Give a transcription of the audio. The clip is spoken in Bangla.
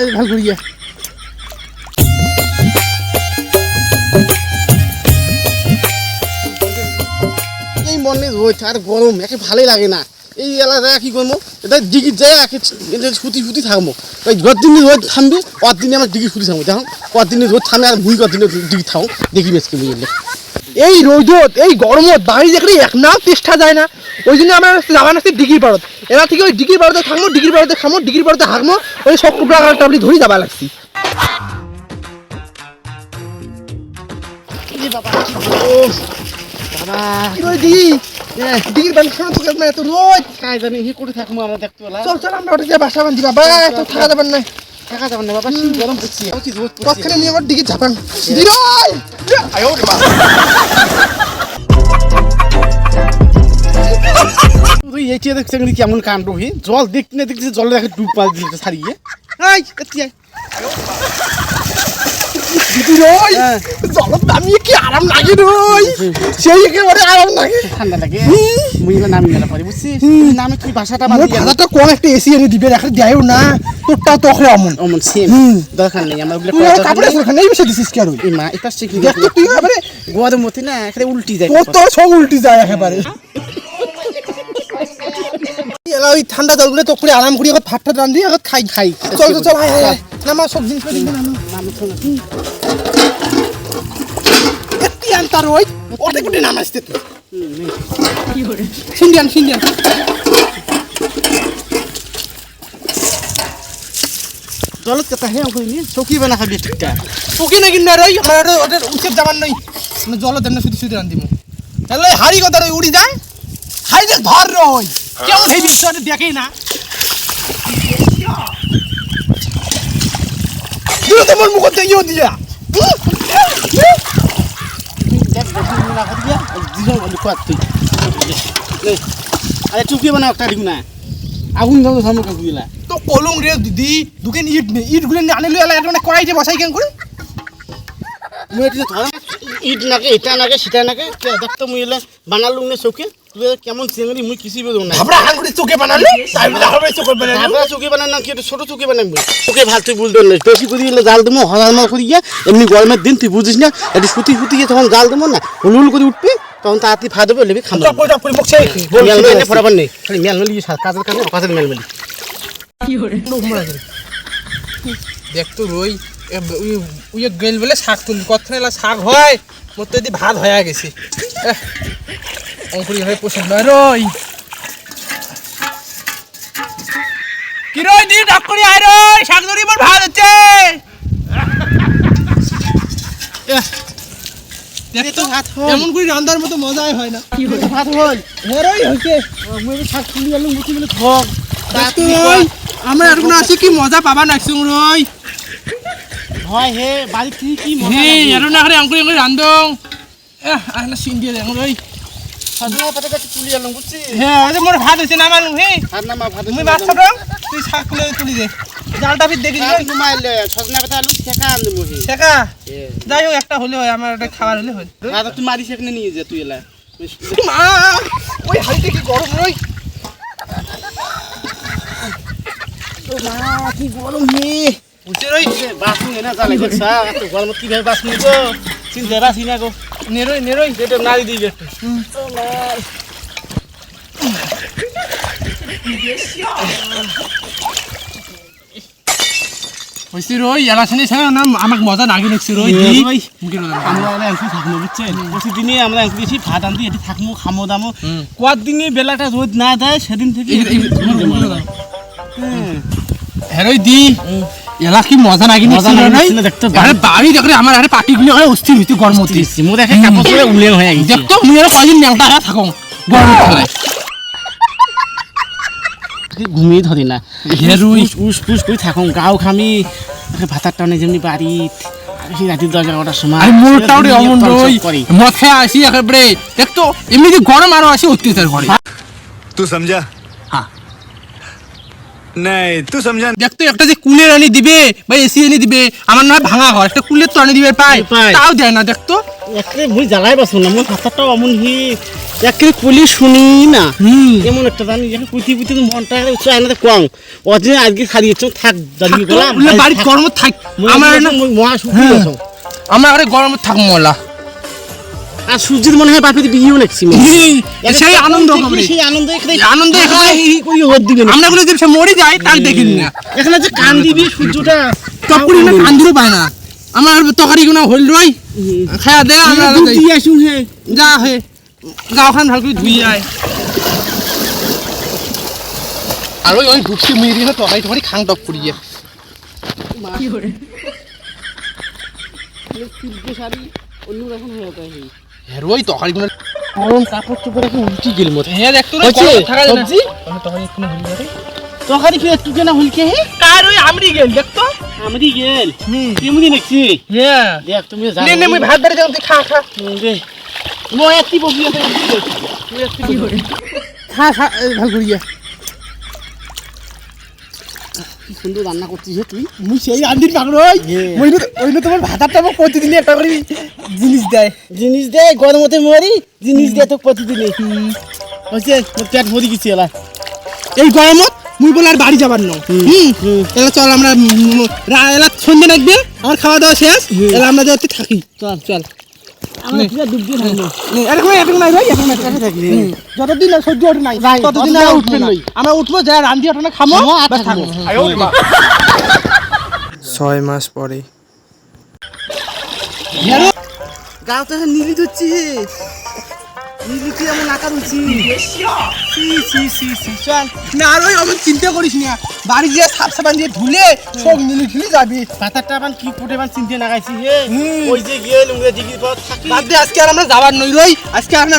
এই ভালো করিয়া এই মনে রোদ আর গরম একে ভালোই লাগে না। এই এলাকায় কি করব? এটা ডিগির যায় একে সুতি সুতি থাকব। ওই যতদিন রোদ থামবে কতদিনে আমার ডিগি সুতি থাকব। দেখো কতদিনে রোদ থামে আর মুই কতদিনে ডিগি থাকো দেখি মেসকে বুঝলে। এই রোদত এই গরমত বাড়ি দেখলে এক নাম চেষ্টা যায় না। ওই জন্য আমার লাগান আছে ডিগ্রি পারত এরা থেকে ওই ডিগ্রি পারতে থাকব ডিগ্রি পারতে খামো ডিগ্রি পারতে হাঁকমো ওই সব টুকরা টাবলি ধরি যাবা লাগছি। বাবা। কি রোদ দি ডিগ্রি বান খানো তোকে না এত রোদ কাজ জানি হি করে থাকব আমরা দেখতে পেলাম চল চল আমরা ওটা বাসা বান্ধি বাবা এত থাকা যাবেন না। থাকা যাবে না বাবা কি গরম পড়ছে। কি রোদ পড়ছে কতখানে নিয়ে আমার ডিগ্রি ঝাপান। দিরই তুই এই চেয়ে দেখছে এখানে কেমন কাণ্ড জল দেখতে না দেখতে জলে দেখে ডুব পা দিতে ছাড়িয়ে আই দিদি রই হ্যাঁ। জলত নামিয়ে কি আরাম লাগে রই সেই একেবারে আরাম লাগে। ঠান্ডা লাগে। মুই এবার নামি পারি বুঝছিস? মোর বাঁধি ভাড়াটা একটা এসি এনে দিবে এখন দেয়ও না। তোরটা তো অখরে অমন। অমন সেম দরকার নেই আমার ওগুলো তুই করা দরকার নেই। ওখানে বসে দিছিস কি আর ওই? মা এপাশ থেকে দেখ তুই এবারে গোয়াদের মধ্যে না উল্টি যায় তোর তো সব উল্টি যায় একেবারে। এলা ওই ঠান্ডা জলগুলো তো করে আরাম করি এখন ভাতটা রান্ধি এখন খাই খাই। চল চল চল আয় আয়, আয় না মা সব জিনিস এত্তি আনতার ওই ওতে কুটে নাম তুই সিন্ডিয়ান সিন্ডিয়ান। জলত কথা হে নিয়ে চৌকি বানা খাবি ঠিকটা তোকে না কিনা রই আমার ওদের উচিত যাবার নই আমি জল দেন না শুধু শুধু রান্ধিম তাহলে ওই হাড়ি কথা রই উড়ি যায়। হাড়ি দেখ ধর কেমন সেই বিশ্ব দেখেই না তোমার মুখ দিয়ে দিয়া আরে বানা একটা না আগুন দাও সামনে কাকু দিলা তো কলম রে দিদি দুকেন ইট নে ইটগুলো আনে লই এলা মানে বসাই কেন করে? মুই এটা ধর ইট নাকে এটা নাকে সেটা নাকে? কে দেখ তো মুই এলে বানালু নে চৌকি কেমন চেঙ্গি মুই কিছু বেদো না। আমরা হাঙ্গুড়ি চোখে বানালে? তাই বলে হবে চোখে বানালে? আমরা চৌকি বানাই না কি ছোট চৌকি বানাই মুই ভালো তুই বুঝতে না। বেশি করে দিলে জাল দেবো হজার মাল করে গিয়া এমনি গরমের দিন তুই বুঝিস না একটু সুতি সুতি গিয়ে তখন জাল দেবো না হুলুল করে উঠবি তখন তাড়াতাড়ি ফা দেবে লেবি খামা। মেল মেলে ফটাবার নেই। খালি মেল মেলি কাজের কাজে কাজের মেল মেলি। দেখ তো রই উই গেল বলে শাক তুলি এলা শাক হয় মোর তো এদি ভাত হয়ে গেছে। এহ, অঙ্কুরি হয়ে পছন্দ হয় রই কি রই দি ডাক করি আয় রই শাক ধরি মোর ভাত হচ্ছে। ভাত হল। এমন করে রান্নার মতো মজাই হয় না। ভাত হল। হ্যাঁ রই হয়েছে মুই শাক তুলি আলু মেলে আমরা এরকম আছি কি মজা পাবা রই হয় হে বাড়ি তুই কি মজা হে। না করে অঙ্কুরি রান্ধং। এহ আর না সিন দিয়ে দেখ রই সজনা পাতা তুলি আলু বুঝছি হ্যাঁ আরে মোর ভাত হয়েছে না মালুম হে? ভাত না মা ভাত মুই মাছ খাব তুই শাক তুলে তুলি দে। জালটা ফির দেখি ঘুমাইলে সজনা পাতা আলু শেখা আনলে মুহি শেখা যাই হোক একটা হলে হয় আমার একটা খাবার হলে হয়। ভাত তুই মারি সেখানে নিয়ে যা তুই এলা। মা! ওই কি গরম রই মা কি গরম হে। বুঝছে রই। বাসন এনে জ্বালাই দেখছা এত গরমত কীভাবে বাসন গো চিন্তা বাসি না গো নেরই নেরই এটা নাড়ি দিই একটু রই আমাকে মজা নাগি দেখছি রই দি রই। আমরা এলা এঙ্কুই থাকব বুঝছেন প্রতিদিনই আমরা এসে ভাত আনতে এটি থাকব খামো দামো কদিনই বেলাটা রোদ না দেয় সেদিন থেকে হ্যাঁ। হেরই দি এলা কি মজা মজা নিছিল দেখতে আরে বাড়ি দেখরে আমার আরে পাটি গুলো হয় অস্থির হইতে গরম হতে মো দেখে কাপড় পরে উলেন হয়ে গেছে দেখতো মুই আর কয়দিন নেওটা হয়ে থাকো। গরম খেলায় ঘুমিয়ে ধরি না হেরুই। উস উস পুস করে থাকুন গাও খামি ভাতার টানে যেমনি বাড়ি রাতে দশ এগারোটার সময় আরে মোরটাও রে অমন রই মদ খেয়ে আসি একেবারে দেখতো এমনি গরম আরও আসি অত্যাচার করে तू নাই তুই সমঝা দেখ তো একটা যে কুলের আনি দিবে বা এসি আনি দিবে আমার না ভাঙা ঘর একটা কুলের তো আনি দিবে পাই তাও দেয় না দেখ তো। একরে মুই জ্বালাই বাসু না মোর হি একরে কুলি শুনি না। এমন একটা জানি যে পুঁতি পুঁতি মনটা উচ্চ আয়নাতে কম অদিন আজকে খাড়িয়েছ থাক জানি বাড়ি হ্যাঁ। হ্যাঁ। গরম থাক আমার না মহা সুখী আছো। আমার গরম থাক মোলা। আর সূর্যের মনে হয় বাপের বিয়েও সেই আনন্দ হবে? সেই আনন্দ না? আমরা যে মরে তার দেখিন না। এখানে যে কান দিবি সূর্যটা টপুরি না কান্দিরও পায় না। আমার গুনা হইল রই। খায়া দে আমরা দিয়ে আসুন হে। যা হে গাওখান ভালো করে ধুই আয়। আর ওই ওই ঢুকছি মেয়ে দিয়ে তরকারি টরকারি খাং টপ করিয়ে। সূর্য শাড়ি অন্যরকম হয়ে যায় হ্যাঁ ওই তরকারি গুলো গরম কাপড় চোপড় এখন উল্টি গেল মতো। হ্যাঁ হচ্ছে, গরম থাকা যায় না সবজি? আমি তরকারি একটু হইল রে তরকারি কি একটু কেনা হইলকে হে? কার ওই আমরি গেল দেখতো আমি গেল? হুম। তেমনি নাকছি হ্যাঁ। দেখ তুমি যা নে নে মুই ভাত বেড়ে যাও তুই খা খা। দে। মই এতি বসি আছে তুই কি করে খা খা ভালো করিয়া কি সুন্দর রান্না করছিস তুই? মুই সেই পাগল ওই তোমার ভাতাটা মোক প্রতিদিন একটা করে জিনিস দেয়। জিনিস দে গরমতে মরি জিনিস দে তো প্রতিদিনই। হচ্ছে মোর পেট ভরি গেছি এলা। এই গরমত মুই বলে আর বাড়ি যাবার নয় হুম। এলা চল আমরা এলা সন্ধ্যে লাগবে আমার খাওয়া দাওয়া শেষ। এলা আমরা যাতে থাকি। চল চল। যতদিন সহ্য ওঠে নাই ভাই, ততদিন ততদিন আর আর উঠবে উঠবে আমরা উঠবো যা রান্ধি ওঠে না খামো খামো। আর থাকব। থাকব ছয় মাস পরে গাও তো নীলি ধরছি হে নীলি এমন আকার উঠছি সি সি সি সি চল। না আর ওই অমন চিন্তা করিস না। বাড়ি গিয়ে সাফ সাবান দিয়ে ধুলে সব মিলি ঝুলি যাবি আবার কি ফুটে মান চিনতে লাগাইছি হে। ওই যে গেল উঙ্গে দিঘির পর থাকি। বাদ দে আজকে আর আমরা যাবার নই রই। আজকে আমরা